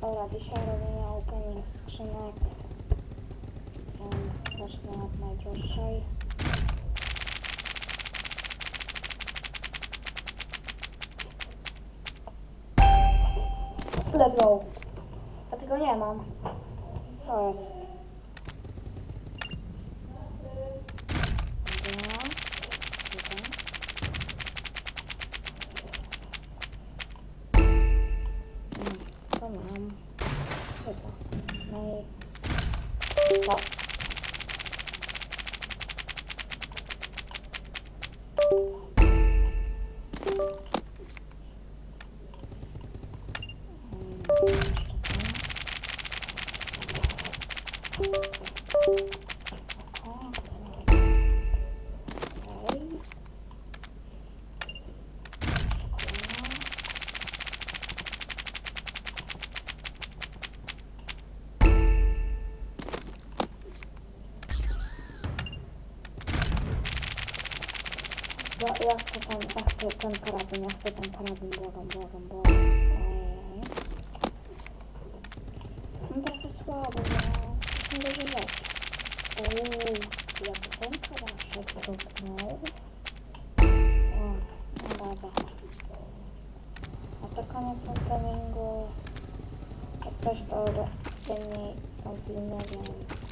Dobra, dzisiaj robimy opening skrzynek. Więc zacznę od najdroższej. Let's go. Ja tego nie mam. Co jest? 没，好。Bo ja chcę ten, ja chcę ten karabin, ja chcę ten karabin, błagam, błagam, błagam. Ojej. No trochę słabo, no. Nie dużo rzeczy. Uuu, jak ten kawaszek drobnął. O, no dobra. A to koniec openingu. Jak coś to inni są pilne, więc...